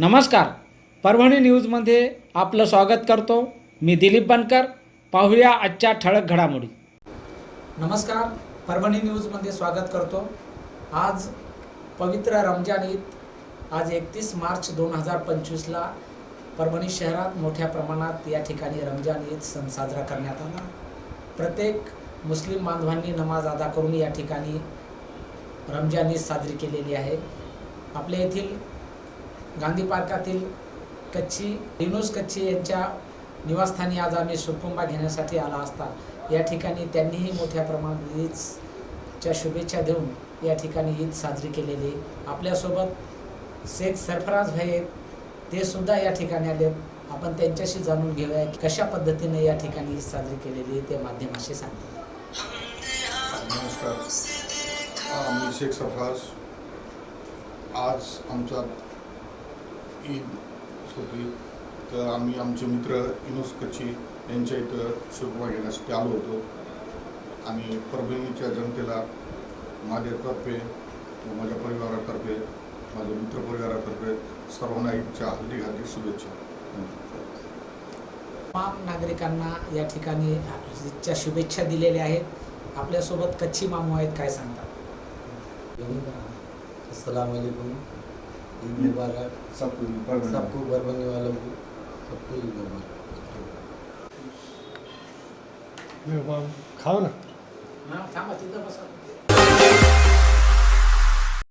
नमस्कार. परभणी न्यूजमध्ये आपलं स्वागत करतो. मी दिलीप बनकर. पाहूया आजच्या ठळक घडामोडी. नमस्कार. परभणी न्यूजमध्ये स्वागत करतो. आज पवित्र रमजान ईद. आज एकतीस मार्च दोन हजार पंचवीसला परभणी शहरात मोठ्या प्रमाणात या ठिकाणी रमजान ईद सण साजरा करण्यात आला. प्रत्येक मुस्लिम बांधवांनी नमाज अदा करून या ठिकाणी रमजान ईद साजरी केलेली आहे. आपल्या येथील गांधी पार्कातील कच्ची दिनोज कच्ची यांच्या निवासस्थानी आज आम्ही सुकुंबा घेण्यासाठी आला असता. या ठिकाणी त्यांनीही मोठ्या प्रमाणात ईदच्या शुभेच्छा देऊन या ठिकाणी ईद साजरी केलेली. आपल्यासोबत शेख सरफराज भाई आहेत. ते सुद्धा या ठिकाणी आले आपण त्यांच्याशी जाणून घेऊया की कशा पद्धतीने या ठिकाणी ईद साजरी केलेली ते माध्यमाशी सांगतात नमस्कार. मी शेख सरफराज. आज आमचा ईद होती तर आम्ही आमचे मित्र इनोस कच्ची यांच्या इथं शुभमा घेण्यासाठी आलो होतो. आणि परभणीच्या जनतेला माझ्यातर्फे व माझ्या परिवारातर्फे माझ्या मित्रपरिवारातर्फे सर्वांना ईदच्या हार्दिक हार्दिक शुभेच्छा. तमाम नागरिकांना या ठिकाणी ईदच्या शुभेच्छा दिलेल्या आहेत. आपल्यासोबत कच्ची मामू आहेत काय सांगतात? वालेकुम ईद मुबारक सबको बरबनी वालों को सबको ईद मुबारक खाओ ना। हा,